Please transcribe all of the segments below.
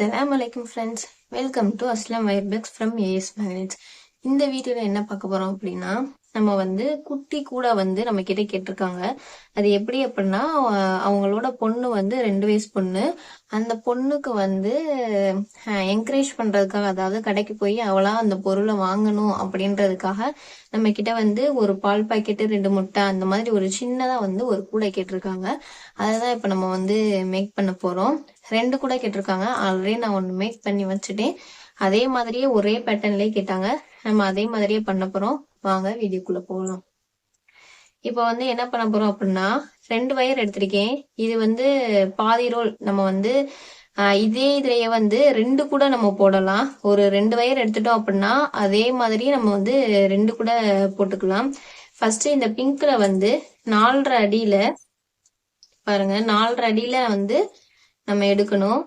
அஸ்லாம் வலைக்கம் friends welcome to அஸ்லாம் வைர்பெக்ஸ் ஃப்ரம் ஏஎஸ் மேக்னெட்ஸ் இந்த வீடியோல என்ன பார்க்க போறோம் அப்படின்னா நம்ம வந்து குட்டி கூட வந்து நம்ம கிட்ட கேட்டிருக்காங்க. அது எப்படி அப்படின்னா அவங்களோட பொண்ணு வந்து ரெண்டு வயசு பொண்ணு. அந்த பொண்ணுக்கு வந்து என்கரேஜ் பண்றதுக்காக அதாவது கடைக்கு போய் அவளா அந்த பொருளை வாங்கணும் அப்படின்றதுக்காக நம்ம கிட்ட வந்து ஒரு பால் பாக்கெட்டு ரெண்டு முட்டை அந்த மாதிரி ஒரு சின்னதா வந்து ஒரு கூடை கேட்டிருக்காங்க. அதுதான் இப்ப நம்ம வந்து மேக் பண்ண போறோம். ரெண்டு கூட கேட்டிருக்காங்க. ஆல்ரெடி நான் ஒன்று மேக் பண்ணி வச்சுட்டேன். அதே மாதிரியே ஒரே பேட்டர்ன்லயே கேட்டாங்க. நம்ம அதே மாதிரியே பண்ண போறோம். வாங்க வீடியோக்குள்ள போகலாம் இப்போ வந்து என்ன பண்ண போறோம் அப்படின்னா ரெண்டு வயர் எடுத்திருக்கேன். இது வந்து பாதி ரோல் நம்ம வந்து இதே இதுலயே வந்து ரெண்டு கூட நம்ம போடலாம். ஒரு ரெண்டு வயர் எடுத்துட்டோம் அப்படின்னா அதே மாதிரி நம்ம வந்து ரெண்டு கூட போட்டுக்கலாம். ஃபர்ஸ்ட் இந்த பிங்க்ல வந்து நாலரை அடியில பாருங்க நாலரை அடியில வந்து நம்ம எடுக்கணும்.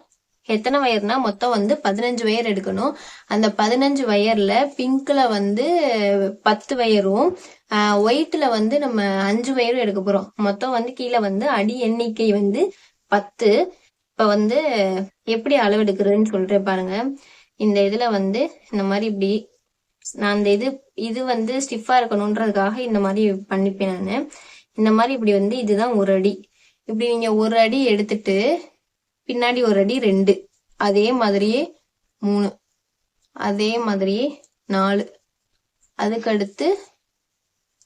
எத்தனை வயர்னா மொத்தம் வந்து பதினஞ்சு வயர் எடுக்கணும். அந்த பதினஞ்சு வயர்ல பிங்க்ல வந்து பத்து வயரும் ஒயிட்ல வந்து நம்ம அஞ்சு வயரும் எடுக்க போறோம். மொத்தம் வந்து கீழே வந்து அடி எண்ணிக்கை வந்து பத்து. இப்ப வந்து எப்படி அளவு எடுக்கிறதுன்னு சொல்றேன் பாருங்க. இந்த இதுல வந்து இந்த மாதிரி இப்படி நான் அந்த இது இது வந்து ஸ்டிஃபா இருக்கணும்ன்றதுக்காக இந்த மாதிரி பண்ணிப்பேன் நான். இந்த மாதிரி இப்படி வந்து இதுதான் ஒரு அடி. இப்படி நீங்க ஒரு அடி எடுத்துட்டு பின்னாடி ஒரு அடி ரெண்டு. அதே மாதிரியே மூணு. அதே மாதிரியே நாலு. அதுக்கடுத்து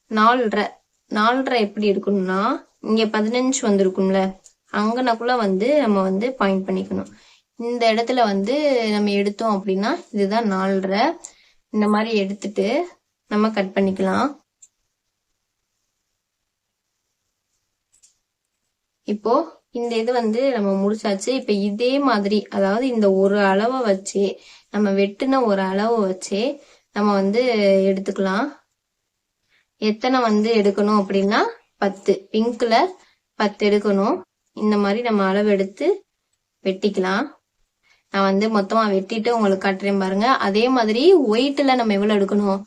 நாலரை. நாலரை எப்படி எடுக்கணும்னா இங்க பதினஞ்சு வந்திருக்கும்ல அங்கனக்குள்ள வந்து நம்ம வந்து பாயிண்ட் பண்ணிக்கணும். இந்த இடத்துல வந்து நம்ம எடுத்தோம் அப்படின்னா இதுதான் நாலரை. இந்த மாதிரி எடுத்துட்டு நம்ம கட் பண்ணிக்கலாம். இப்போ இந்த இது வந்து நம்ம முடிச்சாச்சு. இப்ப இதே மாதிரி அதாவது இந்த ஒரு அளவை வச்சு நம்ம வெட்டுன ஒரு அளவை வச்சு நம்ம வந்து எடுத்துக்கலாம். எத்தனை வந்து எடுக்கணும் அப்படின்னா பத்து. பிங்க்ல பத்து எடுக்கணும். இந்த மாதிரி நம்ம அளவு எடுத்து வெட்டிக்கலாம். நான் வந்து மொத்தமா வெட்டிட்டு உங்களுக்கு காட்டுறேன் பாருங்க. அதே மாதிரி ஒயிட்ல நம்ம எவ்வளவு எடுக்கணும்?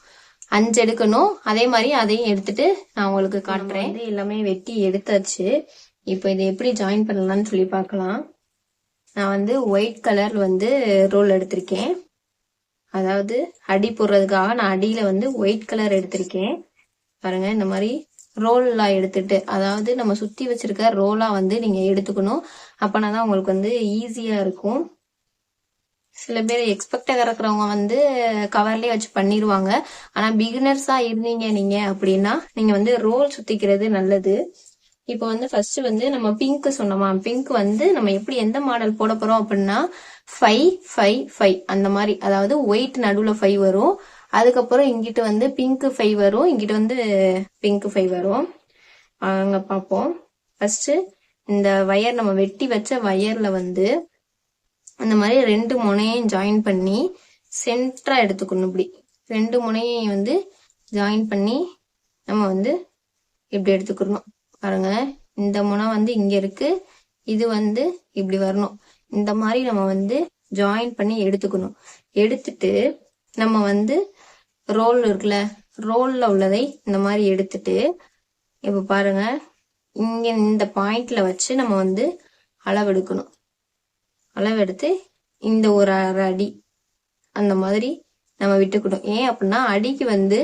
அஞ்சு எடுக்கணும். அதே மாதிரி அதையும் எடுத்துட்டு நான் உங்களுக்கு காட்டுறேன். எல்லாமே வெட்டி எடுத்தாச்சு. இப்போ இதை எப்படி ஜாயின் பண்ணலாம்னு சொல்லி பார்க்கலாம். நான் வந்து ஒயிட் கலர் வந்து ரோல் எடுத்திருக்கேன். அதாவது அடி போடுறதுக்காக நான் அடியில் வந்து ஒயிட் கலர் எடுத்திருக்கேன். பாருங்க இந்த மாதிரி ரோல்லாம் எடுத்துட்டு அதாவது நம்ம சுற்றி வச்சிருக்க ரோலாக வந்து நீங்கள் எடுத்துக்கணும். அப்போனா தான் உங்களுக்கு வந்து ஈஸியாக இருக்கும். சில பேர் எக்ஸ்பெக்டாக இருக்கிறவங்க வந்து கவர்லேயே வச்சு பண்ணிடுவாங்க ஆனால் பிகினர்ஸாக இருந்தீங்க நீங்கள் அப்படின்னா நீங்கள் வந்து ரோல் சுற்றிக்கிறது நல்லது. இப்போ வந்து ஃபர்ஸ்ட் வந்து நம்ம பிங்க் சொன்னோமா? பிங்க் வந்து நம்ம எப்படி எந்த மாடல் போட போறோம் அப்படின்னா ஃபைவ் ஃபைவ் ஃபைவ் அந்த மாதிரி. அதாவது ஒயிட் நடுவில் ஃபைவ் வரும். அதுக்கப்புறம் இங்கிட்டு வந்து பிங்க் ஃபைவ் வரும். இங்கிட்டு வந்து பிங்க் ஃபைவ் வரும். அங்க பார்ப்போம். ஃபர்ஸ்ட் இந்த வயர் நம்ம வெட்டி வச்ச வயர்ல வந்து அந்த மாதிரி ரெண்டு முனையையும் ஜாயின் பண்ணி சென்டரா எடுத்துக்கணும் இப்படி. ரெண்டு முனையையும் வந்து ஜாயின் பண்ணி நம்ம வந்து இப்படி எடுத்துக்கணும். பாருங்க இந்த முனை வந்து இங்க இருக்கு. இது வந்து இப்படி வரணும். இந்த மாதிரி நம்ம வந்து ஜாயின் பண்ணி எடுத்துக்கணும். எடுத்துட்டு நம்ம வந்து ரோல் இருக்குல்ல ரோல்ல உள்ளதை இந்த மாதிரி எடுத்துட்டு இப்ப பாருங்க இங்க இந்த பாயிண்ட்ல வச்சு நம்ம வந்து அளவெடுக்கணும். அளவெடுத்து இந்த ஒரு அரை அடி அந்த மாதிரி நம்ம விட்டுக்கணும். ஏன் அப்படின்னா அடிக்கு வந்து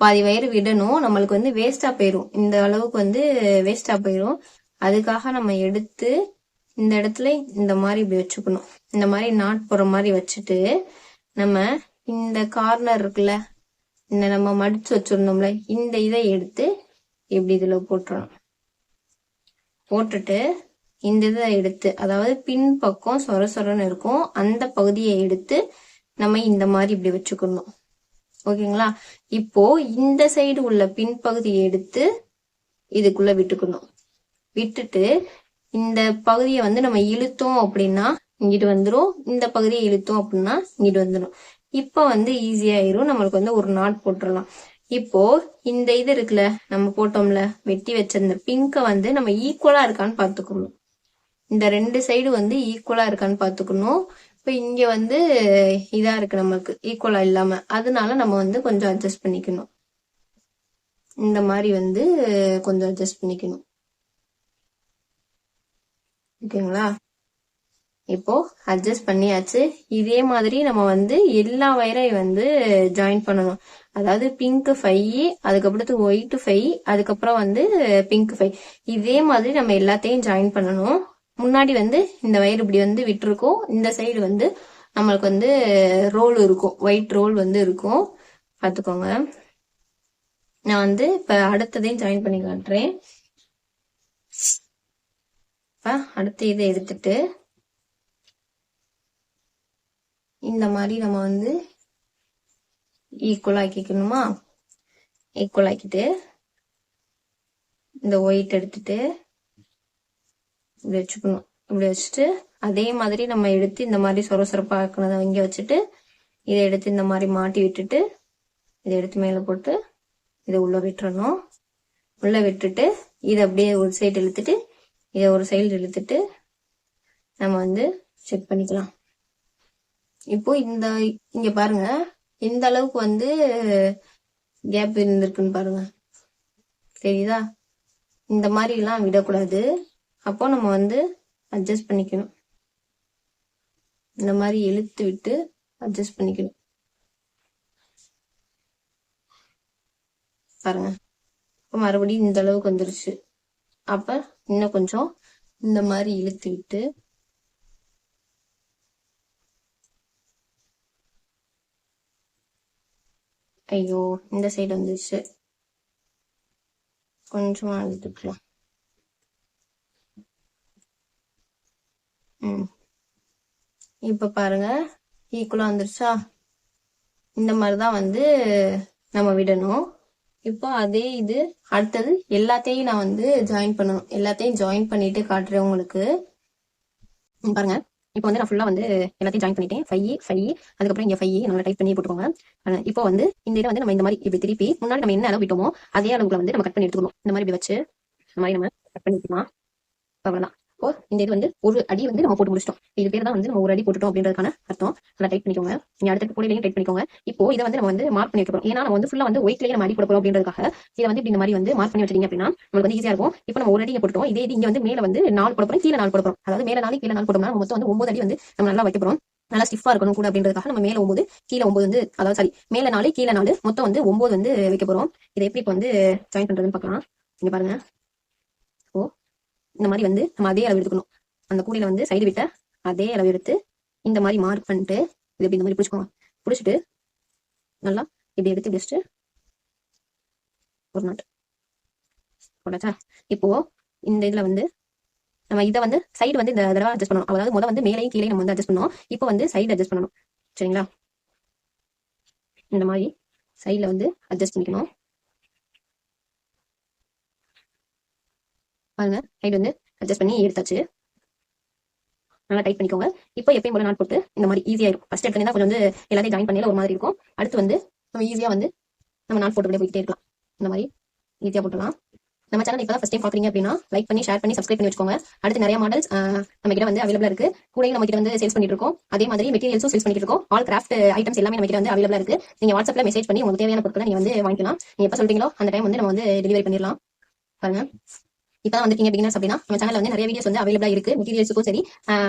பாதி வயிறு விடணும். நம்மளுக்கு வந்து வேஸ்டா போயிரும். இந்த அளவுக்கு வந்து வேஸ்டா போயிரும். அதுக்காக நம்ம எடுத்து இந்த இடத்துல இந்த மாதிரி இப்படி வச்சுக்கணும். இந்த மாதிரி நாட் போற மாதிரி வச்சுட்டு நம்ம இந்த கார்னர் இருக்குல்ல இந்த நம்ம மடிச்சு வச்சிருந்தோம்ல இந்த இதை எடுத்து இப்படி இதுல போட்டுறணும். போட்டுட்டு இந்த இதை எடுத்து அதாவது பின் பக்கம் சொர சொரன்னு இருக்கும். அந்த பகுதியை எடுத்து நம்ம இந்த மாதிரி இப்படி வச்சுக்கணும். ஓகேங்களா? இப்போ இந்த சைடு உள்ள பின்பகுதியை எடுத்து இதுக்குள்ள விட்டுக்கணும். விட்டுட்டு இந்த பகுதியை வந்து நம்ம இழுத்தோம் அப்படின்னா இங்கிட்டு வந்துரும். இந்த பகுதியை இழுத்தோம் அப்படின்னா இங்கிட்டு வந்துடும் இப்போ வந்து ஈஸியாயிரும் நம்மளுக்கு வந்து ஒரு நாட் போட்டுடலாம் இப்போ இந்த இது இருக்குல்ல நம்ம போட்டோம்ல வெட்டி வச்சிருந்த பிங்கை வந்து நம்ம ஈக்குவலா இருக்கான்னு பாத்துக்கணும் இந்த ரெண்டு சைடு வந்து ஈக்குவலா இருக்கான்னு பாத்துக்கணும் இப்போ இங்க வந்து இதா இருக்கு நமக்கு ஈக்குவலா இல்லாம. அதனால நம்ம வந்து கொஞ்சம் அட்ஜஸ்ட் பண்ணிக்கணும். இந்த மாதிரி வந்து கொஞ்சம் அட்ஜஸ்ட் பண்ணிக்கணும். ஓகேங்களா? இப்போ அட்ஜஸ்ட் பண்ணியாச்சு. இதே மாதிரி நம்ம வந்து எல்லா வயரையும் வந்து ஜாயின் பண்ணணும். அதாவது பிங்க் ஃபைவ் அதுக்கப்புறத்து ஒயிட் ஃபைவ் அதுக்கப்புறம் வந்து பிங்க் ஃபைவ் இதே மாதிரி நம்ம எல்லாத்தையும் ஜாயின் பண்ணணும். முன்னாடி வந்து இந்த வயிறு இப்படி வந்து விட்டுருக்கோம். இந்த சைடு வந்து நம்மளுக்கு வந்து ரோல் இருக்கும். ஒயிட் ரோல் வந்து இருக்கும். பார்த்துக்கோங்க. நான் வந்து இப்ப அடுத்ததையும் ஜாயின் பண்ணி காட்டுறேன். இப்போ அடுத்த இதை எடுத்துட்டு இந்த மாதிரி நம்ம வந்து ஈக்குவல் ஆக்கிக்கணுமா? ஈக்குவல் ஆக்கிட்டு இந்த ஒயிட் எடுத்துட்டு இப்படி வச்சுக்கணும் இப்படி வச்சுட்டு அதே மாதிரி நம்ம எடுத்து இந்த மாதிரி சொர சொரப்பாக்கினதை இங்கே வச்சுட்டு இதை எடுத்து இந்த மாதிரி மாட்டி விட்டுட்டு இதை எடுத்து மேலே போட்டு இதை உள்ள விட்டுறணும். உள்ள விட்டுட்டு இதை அப்படியே ஒரு சைடு இழுத்துட்டு இதை ஒரு சைடு இழுத்துட்டு நம்ம வந்து செக் பண்ணிக்கலாம். இப்போ இந்த இங்க பாருங்க. இந்த அளவுக்கு வந்து கேப் இருந்திருக்குன்னு பாருங்க. சரிதா இந்த மாதிரி எல்லாம் விடக்கூடாது. அப்போ நம்ம வந்து அட்ஜஸ்ட் பண்ணிக்கணும். இந்த மாதிரி இழுத்து விட்டு அட்ஜஸ்ட் பண்ணிக்கணும். பாருங்க. இப்போ மறுபடியும் இந்த அளவுக்கு வந்துருச்சு. அப்ப இன்னும் கொஞ்சம் இந்த மாதிரி இழுத்து விட்டு ஐயோ இந்த சைடு வந்துருச்சு. கொஞ்சமா இழுத்துக்கலாம். இப்ப பாருங்க ஈக்குவலா வந்துருச்சா? இந்த மாதிரிதான் வந்து நம்ம விடணும். இப்போ அதே இது அடுத்தது எல்லாத்தையும் நான் வந்து ஜாயின் பண்ணணும். எல்லாத்தையும் ஜாயின் பண்ணிட்டு காட்டுறேன் உங்களுக்கு. பாருங்க. இப்போ வந்து நான் ஃபுல்லா வந்து எல்லாத்தையும் ஜாயின் பண்ணிட்டேன். ஃபைவ் ஃபைவ் அதுக்கப்புறம் இங்க ஃபைவ் நல்லா டைப் பண்ணி போட்டுக்கோங்க. இப்போ வந்து இந்த இதை வந்து நம்ம இந்த மாதிரி இப்படி திருப்பி முன்னாடி நம்ம என்ன அளவு விட்டோமோ அதே அளவுக்குள்ள வந்து நம்ம கட் பண்ணி எடுத்துக்கணும். இந்த மாதிரி இப்படி வச்சு இந்த மாதிரி நம்ம கட் பண்ணிக்கலாம் அவ்வளவுதான். இப்போ இந்த இது வந்து ஒரு அடி வந்து நம்ம போட்டு முடிச்சிட்டோம். இது பேர் தான் வந்து நம்ம ஒரு அடி போட்டுட்டோம் அப்படின்றதுக்கான அர்த்தம். நல்லா டைப் பண்ணிக்கோங்க. நீங்க அடுத்த கூடையிலையும் டைப் பண்ணிக்கோங்க. இப்போ இதை வந்து நம்ம வந்து மார்க் பண்ணி வைக்கிறோம் ஏன்னா நம்ம வந்து ஃபுல்லா வந்து ஒயிட்லயே நம்ம அடி போட போறோம் அப்படின்றதுக்காக இதை வந்து இந்த மாதிரி வந்து மார்க் பண்ணி வச்சிருக்கீங்க அப்படின்னா நமக்கு வந்து ஈஸியா இருக்கும். இப்போ நம்ம ஒரு அடியை போட்டுட்டோம். இதே இது இங்க வந்து மேல வந்து நாள் போட போறோம். கீழே நாள் போட போறோம். அதாவது மேல நாள் கீழே நாள் போட்டோம்னா மொத்தம் வந்து ஒன்பது அடி வந்து நம்ம நல்லா வைக்க போறோம். நல்லா ஸ்டிஃபா இருக்கணும் கூட அப்படின்றதுக்காக நம்ம மேல ஒன்பது கீழே ஒன்பது வந்து அதாவது சாரி மேல நாலு கீழே நாலு மொத்தம் வந்து ஒன்பது வந்து வைக்க போறோம். இதை எப்படி இப்போ வந்து ஜாயின் பண்றதுன்னு பார்க்கலாம். இங்க பாருங்க. இந்த மாதிரி வந்து நம்ம அதே அளவு எடுத்துக்கணும். அந்த கூடையில வந்து சைடு விட்ட அதே அளவு எடுத்து இந்த மாதிரி மார்க் பண்ணிட்டு இது இப்படி இந்த மாதிரி பிடிச்சிக்கோங்க. பிடிச்சிட்டு நல்லா இப்படி எடுத்து பெஸ்ட் ஒரு நாட் போடாச்சா இப்போ இந்த இதுல வந்து நம்ம இதை வந்து சைடு வந்து இந்த தடவை அட்ஜஸ்ட் பண்ணணும். அதாவது முதல் வந்து மேலையும் கீழே நம்ம வந்து அட்ஜஸ்ட் பண்ணோம் இப்போ வந்து சைடு அட்ஜஸ்ட் பண்ணணும். சரிங்களா? இந்த மாதிரி சைடில் வந்து அட்ஜஸ்ட் பண்ணிக்கணும். பாருங்க. ஹைட் வந்து அட்ஜஸ்ட் பண்ணி எடுத்தாச்சு. நல்லா டைட் பண்ணிக்கோங்க. இப்போ எப்பயும் போல நாட் போட்டு இந்த மாதிரி ஈஸியாக இருக்கும் ஃபர்ஸ்ட் எடுத்து கொஞ்சம் வந்து எல்லாத்தையும் ஜாயின் பண்ணல ஒரு மாதிரி இருக்கும். அடுத்து வந்து நம்ம ஈஸியாக வந்து நம்ம நாட் போட்டு போயிட்டே இருக்கலாம். இந்த மாதிரி ஈஸியாக போட்டுலாம் நம்ம சேனல் இப்போ ஃபர்ஸ்ட் டைம் பாக்குறீங்க அப்படின்னா லைக் பண்ணி ஷேர் பண்ணி சப்ஸ்கிரைப் பண்ணி வச்சுக்கோங்க. அடுத்து நிறைய மாடல்ஸ் நம்ம கிட்ட வந்து அவைலபிளா இருக்கு. கூட நம்ம கிட்ட வந்து சேல்ஸ் பண்ணிட்டு இருக்கோம். அதே மாதிரி மெட்டீரியல்ஸும் சேல்ஸ் பண்ணிட்டு இருக்கோம். ஆல் கிராஃப்ட் ஐட்டம்ஸ் எல்லாமே நம்ம கிட்ட வந்து அவைலபிளா இருக்கு. நீங்க வாட்ஸ்அப்ல மெசேஜ் பண்ணி உங்களுக்கு தேவையான பொருட்களை நீங்க வந்து வாங்கிக்கலாம். நீங்க எப்ப சொல்றீங்களோ அந்த டைம் வந்து நம்ம வந்து டெலிவரி பண்ணிடலாம். பாருங்க. இப்போ வந்துட்டீங்க பிகினர்ஸ் அப்படின்னா நம்ம சேனல் வந்து நிறைய வீடியோஸ் வந்து அவைலபிளா இருக்கு. மெட்டீரியல்ஸுக்கும் சரி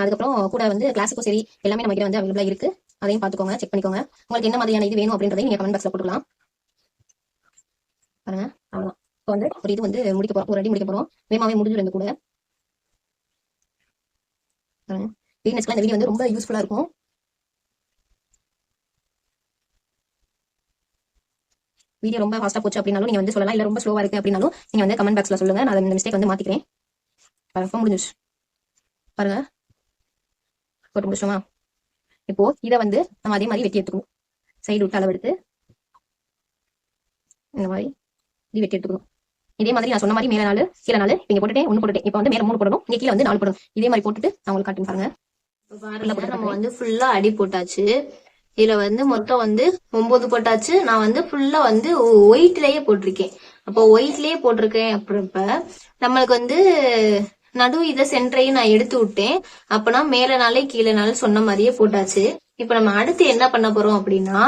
அதுக்கப்புறம் கூட வந்து கிளாஸுக்கும் சரி எல்லாமே நம்ம கிட்ட வந்து அவைலபிளா இருக்கு. அதையும் பாத்துக்கோங்க செக் பண்ணிக்கோங்க. உங்களுக்கு என்ன மாதிரியான இது வேணும் அப்படின்றதையும் நீங்க கமெண்ட் பாக்ஸ்ல போட்டுக்கலாம். பாருங்க அவ்வளவுதான். இப்போ வந்து ஒரு இது வந்து முடிக்க போறோம். ஒரு அடி முடிக்க போறோம். வேமாவே முடிஞ்சிடும் கூட. பிகினர்ஸ்க்கு இந்த வீடியோ வந்து ரொம்ப யூஸ்ஃபுல்லா இருக்கும். வீடியோ ரொம்ப ஃபாஸ்டா போச்சு அப்படின்னாலும் நீங்க வந்து சொல்லலாம். இல்ல ரொம்ப ஸ்லோவா இருக்கு அப்படின்னாலும் நீங்க வந்து கமெண்ட் பாக்ஸ்ல சொல்லுங்க. நான் இந்த மிஸ்டேக் வந்து மாத்திக்கிறேன். பாருங்க முடிஞ்சிச்சு பாருங்க. போட்டு முடிச்சோமா இப்போ இதை வந்து நம்ம அதே மாதிரி வெட்டி எடுத்துக்கணும். சைடு விட்டு அளவு எடுத்து இந்த மாதிரி இப்படி வெட்டி எடுத்துக்கணும். இதே மாதிரி நான் சொன்ன மாதிரி மேல நாலு கீழே நாலு இப்ப இங்க போட்டுட்டேன் ஒண்ணு போட்டுட்டேன். இப்போ வந்து மேல மூணு போடணும். இங்க கீழே வந்து நாலு போடணும். இதே மாதிரி போட்டுட்டு நான் உங்களுக்கு காட்டுங்க பாருங்க. பாருங்க நம்ம வந்து ஃபுல்லா அடி போட்டாச்சு. இதுல வந்து மொத்தம் வந்து ஒன்பது போட்டாச்சு. நான் வந்து ஃபுல்லா வந்து ஒயிட்லயே போட்டிருக்கேன். அப்போ ஒயிட்லயே போட்டிருக்கேன் அப்படின்றப்ப நம்மளுக்கு வந்து நடு இத சென்டரையும் நான் எடுத்து விட்டேன். அப்பனா மேல நாளே கீழே நாளே சொன்ன மாதிரியே போட்டாச்சு. இப்ப நம்ம அடுத்து என்ன பண்ண போறோம் அப்படின்னா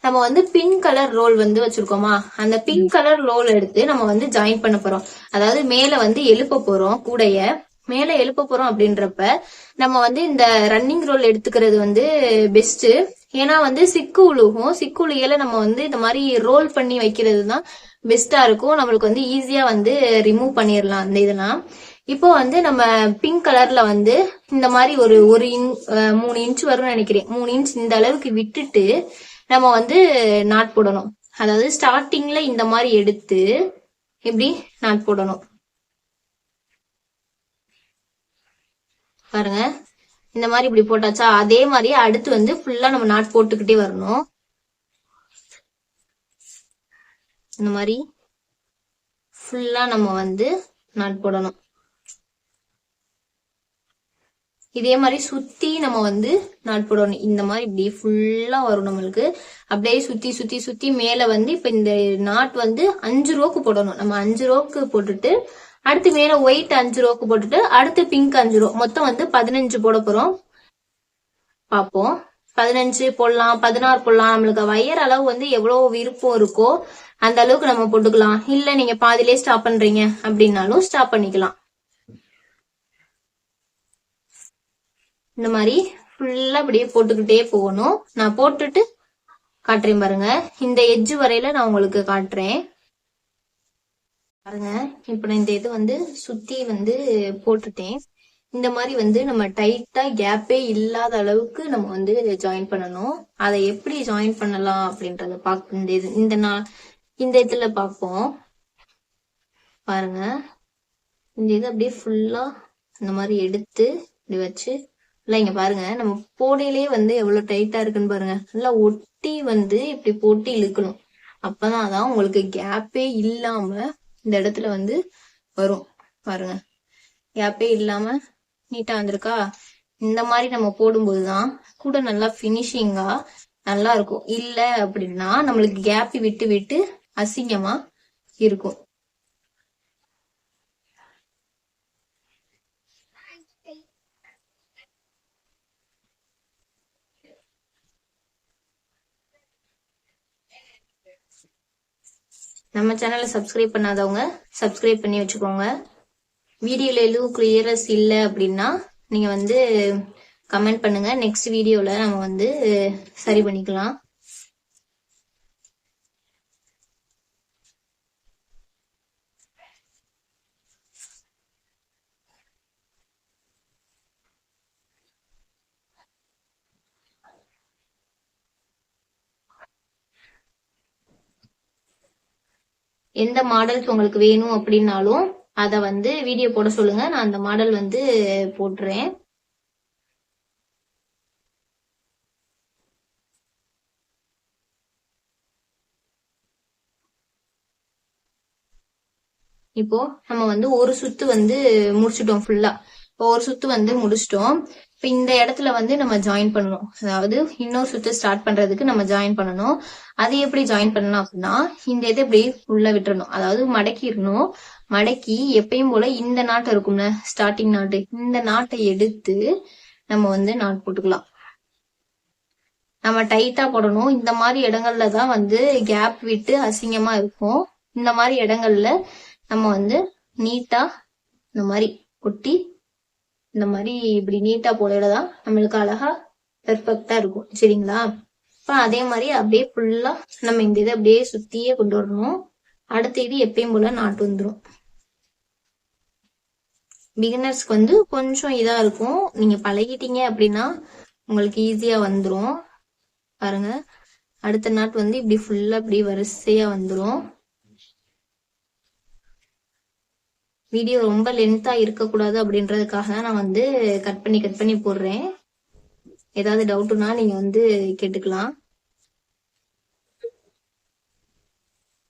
நம்ம வந்து பிங்க் கலர் ரோல் வந்து வச்சிருக்கோமா? அந்த பிங்க் கலர் ரோல் எடுத்து நம்ம வந்து ஜாயின் பண்ண போறோம். அதாவது மேல வந்து எழுப்ப போறோம் கூடைய. மேல எழுப்ப போறோம் அப்படின்றப்ப நம்ம வந்து இந்த ரன்னிங் ரோல் எடுத்துக்கிறது வந்து பெஸ்ட் ஏன்னா வந்து சிக்கு உழுகும். சிக்கு உழுகையில நம்ம வந்து இந்த மாதிரி ரோல் பண்ணி வைக்கிறது தான் பெஸ்டா இருக்கும். நம்மளுக்கு வந்து ஈஸியா வந்து ரிமூவ் பண்ணிடலாம் அந்த இதெல்லாம். இப்போ வந்து நம்ம பிங்க் கலர்ல வந்து இந்த மாதிரி ஒரு ஒரு இன் மூணு இன்ச் வரும்னு நினைக்கிறேன். மூணு இன்ச் இந்த அளவுக்கு விட்டுட்டு நம்ம வந்து நாட் போடணும். அதாவது ஸ்டார்டிங்ல இந்த மாதிரி எடுத்து இப்படி நாட் போடணும். பாருங்க. இந்த மாதிரி இப்படி போட்டாச்சா? அதே மாதிரி அடுத்து வந்து ஃபுல்லா நம்ம நாட் போட்டுக்கிட்டே வரணும். இந்த மாதிரி ஃபுல்லா நம்ம வந்து நாட் போடணும். இதே மாதிரி சுத்தி நம்ம வந்து நாட் போடணும். இந்த மாதிரி இப்படி ஃபுல்லா வரும் நம்மளுக்கு. அப்படியே சுத்தி சுத்தி சுத்தி மேல வந்து இப்ப இந்த நாட் வந்து அஞ்சு ரோக்கு போடணும். நம்ம அஞ்சு ரோக்கு போட்டுட்டு அடுத்து மேல ஒயிட் அஞ்சு ரூபாக்கு போட்டுட்டு அடுத்து பிங்க் அஞ்சு ரோ மொத்தம் வந்து பதினஞ்சு போட போறோம். பார்ப்போம் பதினஞ்சு போடலாம் பதினாறு போடலாம். நம்மளுக்கு வயர் அளவு வந்து எவ்வளவு விருப்பம் இருக்கோ அந்த அளவுக்கு நம்ம போட்டுக்கலாம். இல்ல நீங்க பாதிலே ஸ்டாப் பண்றீங்க அப்படின்னாலும் ஸ்டாப் பண்ணிக்கலாம். இந்த மாதிரி ஃபுல்லா அப்படியே போட்டுக்கிட்டே போகணும். நான் போட்டுட்டு காட்டுறேன் பாருங்க. இந்த எஜ்ஜு வரையில நான் உங்களுக்கு காட்டுறேன். பாருங்க. இப்ப நான் இந்த இது வந்து சுத்தி வந்து போட்டுட்டேன். இந்த மாதிரி வந்து நம்ம டைட்டா கேப்பே இல்லாத அளவுக்கு நம்ம வந்து ஜாயின் பண்ணணும். அதை எப்படி ஜாயின் பண்ணலாம் அப்படின்றத பாக்க இந்த இது இந்த நான் இந்த இதுல பார்ப்போம். பாருங்க. இந்த இது அப்படியே ஃபுல்லா இந்த மாதிரி எடுத்து இப்படி வச்சு இல்ல இங்க பாருங்க. நம்ம போடையிலே வந்து எவ்வளவு டைட்டா இருக்குன்னு பாருங்க. நல்லா ஒட்டி வந்து இப்படி போட்டு இழுக்கணும். அப்பதான் அதான் உங்களுக்கு கேப்பே இல்லாம இந்த இடத்துல வந்து வரும். பாருங்க. கேப்பே இல்லாம நீட்டா வந்திருக்கா? இந்த மாதிரி நம்ம போடும்போதுதான் கூட நல்லா பினிஷிங்கா நல்லா இருக்கும். இல்ல அப்படின்னா நம்மளுக்கு கேப் விட்டு விட்டு அசிங்கமா இருக்கும். நம்ம சேனலை சப்ஸ்கிரைப் பண்ணாதவங்க சப்ஸ்கிரைப் பண்ணி வச்சுக்கோங்க. வீடியோல எதுவும் கிளியரஸ் இல்லை அப்படின்னா நீங்க வந்து கமெண்ட் பண்ணுங்க. நெக்ஸ்ட் வீடியோல நம்ம வந்து சரி பண்ணிக்கலாம். எந்த மாடல்ஸ் உங்களுக்கு வேணும் அப்படின்னாலும் அத வந்து வீடியோ போட சொல்லுங்க. நான் அந்த மாடல் வந்து போட்டுறேன். இப்போ நம்ம வந்து ஒரு சுத்து வந்து முடிச்சிட்டோம் ஃபுல்லா இப்போ ஒரு சுத்து வந்து முடிச்சிட்டோம். இப்போ இந்த இடத்துல வந்து நம்ம ஜாயின் பண்ணணும். அதாவது இன்னொரு சுத்து ஸ்டார்ட் பண்றதுக்கு நம்ம ஜாயின் பண்ணணும். அது எப்படி ஜாயின் பண்ணலாம் அப்படின்னா இந்த இதை இப்படி உள்ள விட்டுறணும். அதாவது மடக்கிடணும். மடக்கி எப்பயும் போல இந்த நாட்டை இருக்கும்ல ஸ்டார்டிங் நாட்டு இந்த நாட்டை எடுத்து நம்ம வந்து நாட் போட்டுக்கலாம். நம்ம டைட்டா போடணும். இந்த மாதிரி இடங்கள்ல தான் வந்து கேப் விட்டு அசிங்கமா இருக்கும். இந்த மாதிரி இடங்கள்ல நம்ம வந்து நீட்டா இந்த மாதிரி ஒட்டி இந்த மாதிரி இப்படி நீட்டா போடையில தான் நம்மளுக்கு அழகா பெர்ஃபெக்டா இருக்கும். சரிங்களா? இப்ப அதே மாதிரி அப்படியே ஃபுல்லா நம்ம இந்த இதை அப்படியே சுத்தியே கொண்டு வரணும். அடுத்த இது எப்பயும் போல நாட்டு வந்துரும். பிகினர்ஸ்க்கு வந்து கொஞ்சம் இதா இருக்கும். நீங்க பழகிட்டீங்க அப்படின்னா உங்களுக்கு ஈஸியா வந்துரும். பாருங்க. அடுத்த நாட் வந்து இப்படி ஃபுல்லா இப்படி வரிசையா வந்துரும். வீடியோ ரொம்ப லென்த்தா இருக்கக்கூடாது அப்படின்றதுக்காக தான் நான் வந்து கட் பண்ணி கட் பண்ணி போடுறேன். ஏதாவது டவுட்டுனா நீங்க வந்து கேட்டுக்கலாம்.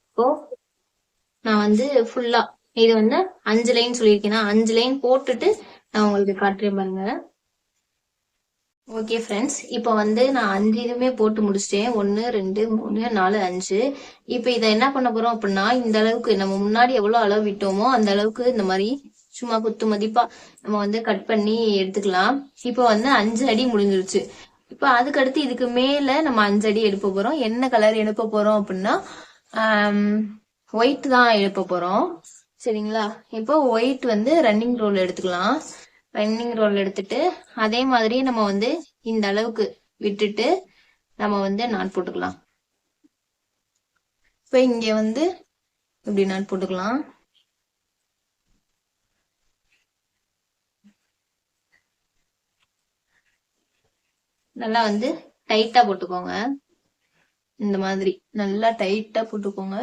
இப்போ நான் வந்து ஃபுல்லா இது வந்து அஞ்சு லைன் சொல்லியிருக்கேன்னா அஞ்சு லைன் போட்டுட்டு நான் உங்களுக்கு காட்டுறேன் பாருங்க. ஓகே ஃப்ரெண்ட்ஸ் இப்போ வந்து நான் அஞ்சு இதுவுமே போட்டு முடிச்சிட்டேன். ஒன்று ரெண்டு மூணு நாலு அஞ்சு. இப்போ இதை என்ன பண்ண போகிறோம் அப்படின்னா இந்த அளவுக்கு நம்ம முன்னாடி எவ்வளோ அளவு விட்டோமோ அந்த அளவுக்கு இந்த மாதிரி சும்மா குத்து மதிப்பா நம்ம வந்து கட் பண்ணி எடுத்துக்கலாம். இப்போ வந்து அஞ்சு அடி முடிஞ்சிருச்சு. இப்போ அதுக்கடுத்து இதுக்கு மேல நம்ம அஞ்சு அடி எடுப்ப போறோம். என்ன கலர் எடுப்ப போறோம் அப்படின்னா um, ஒயிட் தான் எடுப்ப போறோம். சரிங்களா? இப்போ ஒயிட் வந்து ரன்னிங் ரோல் எடுத்துக்கலாம். ரன்னிங் ரோல் எடுத்துட்டு அதே மாதிரி நம்ம வந்து இந்த அளவுக்கு விட்டுட்டு நம்ம வந்து நாட் போட்டுக்கலாம். இப்போ இங்க வந்து இப்படி நாட் போட்டுக்கலாம். நல்லா வந்து டைட்டா போட்டுக்கோங்க. இந்த மாதிரி நல்லா டைட்டா போட்டுக்கோங்க.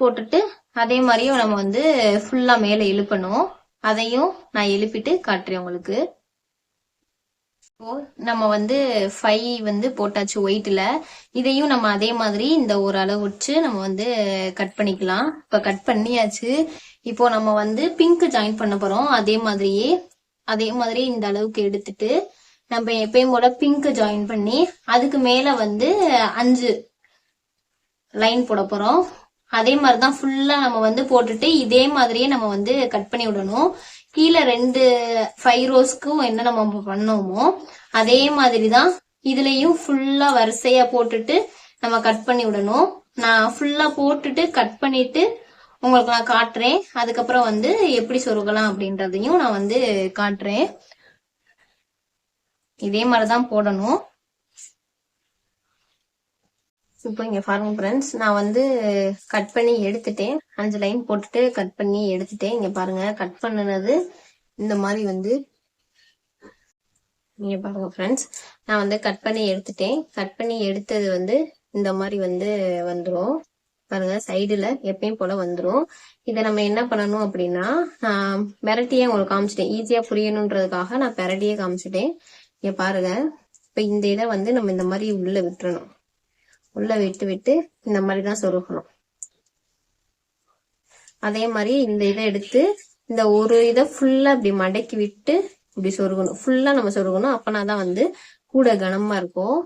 போட்டுட்டு அதே மாதிரியும் நம்ம வந்து ஃபுல்லா மேல இழுப்பணும் அதையும் நான் எழுப்பிட்டு காட்டுறேன் உங்களுக்கு. நம்ம வந்து ஃபைவ் வந்து போட்டாச்சு ஒயிட்ல இதையும் நம்ம அதே மாதிரி இந்த ஒரு அளவு வச்சு நம்ம வந்து கட் பண்ணிக்கலாம். இப்ப கட் பண்ணியாச்சு. இப்போ நம்ம வந்து பிங்க் ஜாயின் பண்ண போறோம். அதே மாதிரியே அதே மாதிரி இந்த அளவுக்கு எடுத்துட்டு நம்ம எப்பயும் போல பிங்க் ஜாயின் பண்ணி அதுக்கு மேல வந்து அஞ்சு லைன் போட போறோம். அதே மாதிரிதான் ஃபுல்லா நம்ம வந்து போட்டுட்டு இதே மாதிரியே நம்ம வந்து கட் பண்ணி விடணும். கீழே ரெண்டு ஃபைவ் ரோஸ்க்கும் என்ன நம்ம பண்ணோமோ அதே மாதிரி தான் இதுலயும் ஃபுல்லா வரிசையா போட்டுட்டு நம்ம கட் பண்ணி விடணும். நான் ஃபுல்லா போட்டுட்டு கட் பண்ணிட்டு உங்களுக்கு நான் காட்டுறேன். அதுக்கப்புறம் வந்து எப்படி சொருகலாம் அப்படின்றதையும் நான் வந்து காட்டுறேன். இதே மாதிரிதான் போடணும். இப்போ இங்கே பாருங்க ஃப்ரெண்ட்ஸ் நான் வந்து கட் பண்ணி எடுத்துட்டேன். அஞ்சு லைன் போட்டுட்டு கட் பண்ணி எடுத்துட்டேன். இங்கே பாருங்க கட் பண்ணுனது இந்த மாதிரி வந்து இங்கே பாருங்க ஃப்ரெண்ட்ஸ் நான் வந்து கட் பண்ணி எடுத்துட்டேன். கட் பண்ணி எடுத்தது வந்து இந்த மாதிரி வந்து வந்துடும் பாருங்க சைடுல எப்பயும் போல வந்துடும் இதை நம்ம என்ன பண்ணணும் அப்படின்னா நான் பெரட்டியே உங்களுக்கு காமிச்சிட்டேன். ஈஸியா புரியணுன்றதுக்காக நான் பெரட்டியே காமிச்சிட்டேன். இங்க பாருங்க இப்ப இந்த இதை வந்து நம்ம இந்த மாதிரி உள்ள விட்டுறணும். உள்ள விட்டு விட்டு இந்த மாதிரி தான் சொருகணும். அதே மாதிரி இந்த இதை எடுத்து இந்த ஒரு இதை ஃபுல்லா இப்படி மடக்கி விட்டு இப்படி சொருகணும். ஃபுல்லா நம்ம சொருகணும். அப்பனா தான் வந்து கூட கனமா இருக்கும்.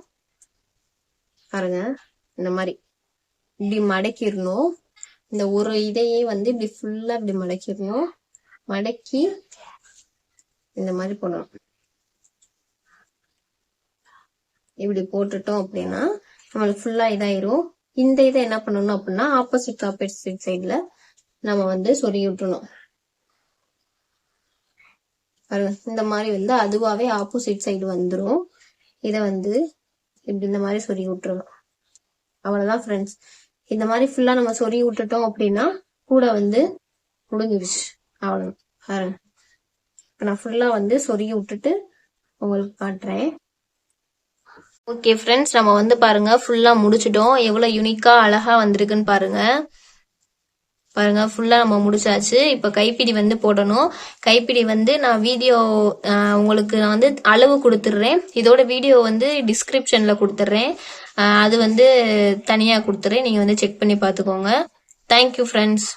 பாருங்க இந்த மாதிரி இப்படி மடக்கிடணும். இந்த ஒரு இதையே வந்து இப்படி ஃபுல்லா இப்படி மடக்கிடணும். மடக்கி இந்த மாதிரி போடணும். இப்படி போட்டுட்டோம் அப்படின்னா நம்மளுக்கு ஃபுல்லா இதாயிரும். இந்த இதை என்ன பண்ணணும் அப்படின்னா ஆப்போசிட் ஆப்போசிட் சைட்ல நம்ம வந்து சொருகி விட்டுணும் இந்த மாதிரி வந்து அதுவாவே ஆப்போசிட் சைடு வந்துடும் இதை வந்து இப்படி இந்த மாதிரி சொருகி விட்டுறணும். அவ்வளவுதான் ஃப்ரெண்ட்ஸ் இந்த மாதிரி ஃபுல்லா நம்ம சொருகி விட்டுட்டோம் அப்படின்னா கூட வந்து முடிஞ்சிருச்சு. அவ்வளவு பாருங்க. இப்ப நான் ஃபுல்லா வந்து சொருகி விட்டுட்டு உங்களுக்கு காட்டுறேன். ஓகே ஃப்ரெண்ட்ஸ் நம்ம வந்து பாருங்க ஃபுல்லா முடிச்சிட்டோம். எவ்வளவு யூனிக்கா அழகா வந்திருக்குன்னு பாருங்க. பாருங்க ஃபுல்லா நம்ம முடிச்சாச்சு. இப்ப கைப்பிடி வந்து போடணும். கைப்பிடி வந்து நான் வீடியோ உங்களுக்கு நான் வந்து அளவு கொடுத்துட்றேன். இதோட வீடியோ வந்து டிஸ்கிரிப்ஷன்ல கொடுத்துட்றேன். அது வந்து தனியா கொடுத்துறேன் நீங்க வந்து செக் பண்ணி பாத்துக்கோங்க தேங்க்யூ ஃப்ரெண்ட்ஸ்